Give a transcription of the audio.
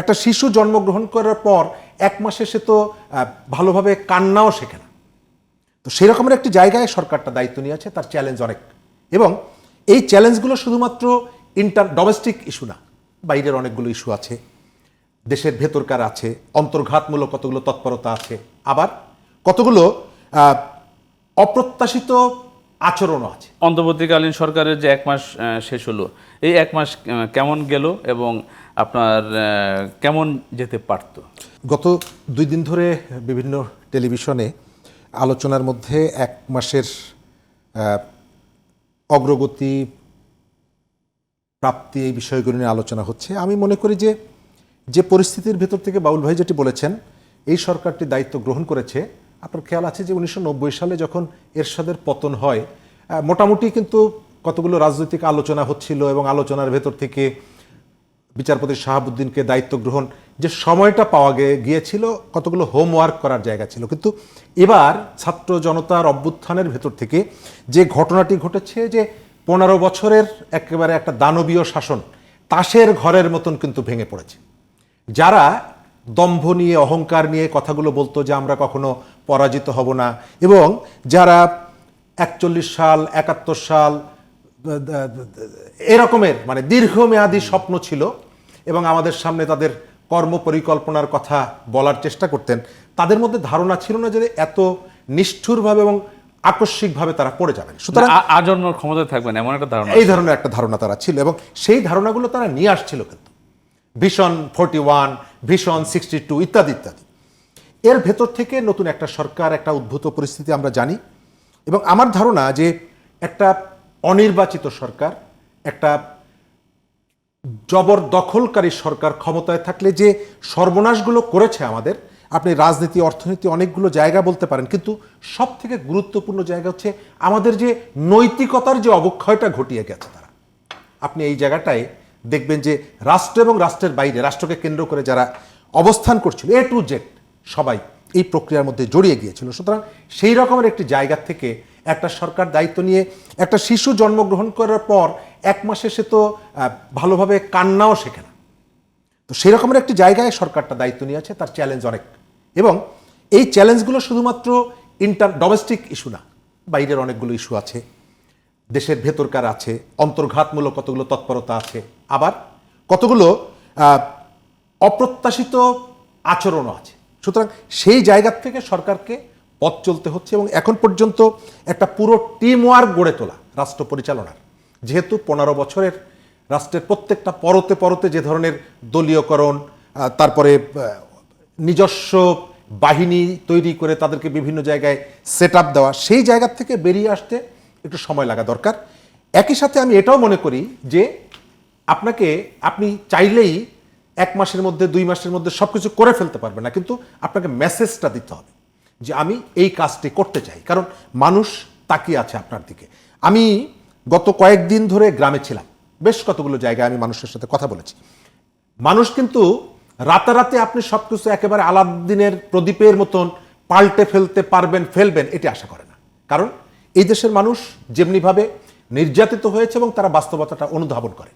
একটা শিশু জন্মগ্রহণ করার পর এক মাসে সে তো ভালোভাবে কান্নাও শেখে না। তো সেই রকমের একটি জায়গায় সরকারটা দায়িত্ব নিয়েছে তার চ্যালেঞ্জ অনেক। এবং এই চ্যালেঞ্জগুলো শুধুমাত্র ইন্টার ডোমেস্টিক ইস্যু না, বাইরের অনেকগুলো ইস্যু আছে। দেশের ভেতরকার আছে, অন্তর্ঘাতমূলক কতগুলো তৎপরতা আছে, আবার কতগুলো অপ্রত্যাশিত আচরণও আছে। অন্তর্বর্তীকালীন সরকারের যে এক মাস শেষ হলো এই এক মাস কেমন গেল এবং আপনার কেমন যেতে পারতো? গত দুই দিন ধরে বিভিন্ন টেলিভিশনে আলোচনার মধ্যে এক মাসের অগ্রগতি প্রাপ্তি এই বিষয়গুলো নিয়ে আলোচনা হচ্ছে। আমি মনে করি যে যে পরিস্থিতির ভেতর থেকে বাউল ভাই যেটি বলেছেন এই সরকারটি দায়িত্ব গ্রহণ করেছে আপনার খেয়াল আছে যে উনিশশো নব্বই সালে যখন এরশাদের পতন হয় মোটামুটি কিন্তু কতগুলো রাজনৈতিক আলোচনা হচ্ছিল এবং আলোচনার ভেতর থেকে বিচারপতি শাহাবুদ্দিনকে দায়িত্ব গ্রহণ যে সময়টা পাওয়া গিয়েছিল, কতগুলো হোমওয়ার্ক করার জায়গা ছিল। কিন্তু এবার ছাত্র জনতার অভ্যুত্থানের ভেতর থেকে যে ঘটনাটি ঘটেছে যে পনেরো বছরের একেবারে একটা দানবীয় শাসন, তাসের ঘরের মতন কিন্তু ভেঙে পড়েছে। যারা দম্ভ নিয়ে অহংকার নিয়ে কথাগুলো বলতো যে আমরা কখনো পরাজিত হব না। এবং যারা একচল্লিশ সাল একাত্তর সাল এরকমের মানে দীর্ঘমেয়াদী স্বপ্ন ছিল এবং আমাদের সামনে তাদের কর্ম পরিকল্পনার কথা বলার চেষ্টা করতেন তাদের মধ্যে ধারণা ছিল না যে এত নিষ্ঠুরভাবে এবং আকস্মিকভাবে তারা পড়ে যাবেন। সুতরাং আ- আজন্ম ক্ষমতায় থাকবেন এমন একটা ধারণা এই ধরনের একটা ধারণা তারা ছিল এবং সেই ধারণাগুলো তারা নিয়ে আসছিল কিন্তু। ভীষণ ফোরটি ওয়ান, ভীষণ সিক্সটি টু ইত্যাদি ইত্যাদি। এর ভেতর থেকে নতুন একটা সরকার, একটা উদ্ভূত পরিস্থিতি আমরা জানি এবং আমার ধারণা যে একটা অনির্বাচিত সরকার, একটা জবরদখলকারী সরকার ক্ষমতায় থাকলে যে সর্বনাশগুলো করেছে আমাদের, আপনি রাজনীতি, অর্থনীতি অনেকগুলো জায়গা বলতে পারেন, কিন্তু সব থেকে গুরুত্বপূর্ণ জায়গা হচ্ছে আমাদের যে নৈতিকতার যে অবক্ষয়টা ঘটিয়ে গেছে তারা। আপনি এই জায়গাটায় দেখবেন যে রাষ্ট্র এবং রাষ্ট্রের বাইরে, রাষ্ট্রকে কেন্দ্র করে যারা অবস্থান করছিল এ টু জেড সবাই এই প্রক্রিয়ার মধ্যে জড়িয়ে গিয়েছিল। সুতরাং সেই রকমের একটি জায়গা থেকে একটা সরকার দায়িত্ব নিয়ে একটা শিশু জন্মগ্রহণ করার পর এক মাসে সে তো ভালোভাবে কান্নাও শেখে না। তো সেই রকমের একটি জায়গায় সরকারটা দায়িত্ব নিয়েছে, তার চ্যালেঞ্জ অনেক। এবং এই চ্যালেঞ্জগুলো শুধুমাত্র ইন্টার ডোমেস্টিক ইস্যু না, বাইরের অনেকগুলো ইস্যু আছে। দেশের ভেতরকার আছে, অন্তর্ঘাতমূলক কতগুলো তৎপরতা আছে, আবার কতগুলো অপ্রত্যাশিত আচরণও আছে। সুতরাং সেই জায়গা থেকে সরকারকে পথ চলতে হচ্ছে এবং এখন পর্যন্ত একটা পুরো টিম ওয়ার্ক গড়ে তোলা রাষ্ট্র পরিচালনার। যেহেতু পনেরো বছরের রাষ্ট্রের প্রত্যেকটা পরতে পরতে যে ধরনের দলীয়করণ তারপরে নিজস্ব বাহিনী তৈরি করে তাদেরকে বিভিন্ন জায়গায় সেট আপ দেওয়া, সেই জায়গা থেকে বেরিয়ে আসতে একটু সময় লাগা দরকার। একই সাথে আমি এটাও মনে করি যে আপনাকে আপনি চাইলেই এক মাসের মধ্যে, দুই মাসের মধ্যে সব কিছু করে ফেলতে পারবেন না। কিন্তু আপনাকে মেসেজটা দিতে হবে যে আমি এই কাজটি করতে চাই। কারণ মানুষ তাকিয়ে আছে আপনার দিকে। আমি গত কয়েকদিন ধরে গ্রামে ছিলাম। বেশ কতগুলো জায়গায় আমি মানুষের সাথে কথা বলেছি। মানুষ কিন্তু রাতারাতি আপনি সবকিছু একেবারে আলাদিনের প্রদীপের মতন পাল্টে ফেলতে পারবেন, ফেলবেন, এটি আশা করে না। কারণ এই দেশের মানুষ যেমনিভাবে নির্যাতিত হয়েছে এবং তারা বাস্তবতাটা অনুধাবন করে।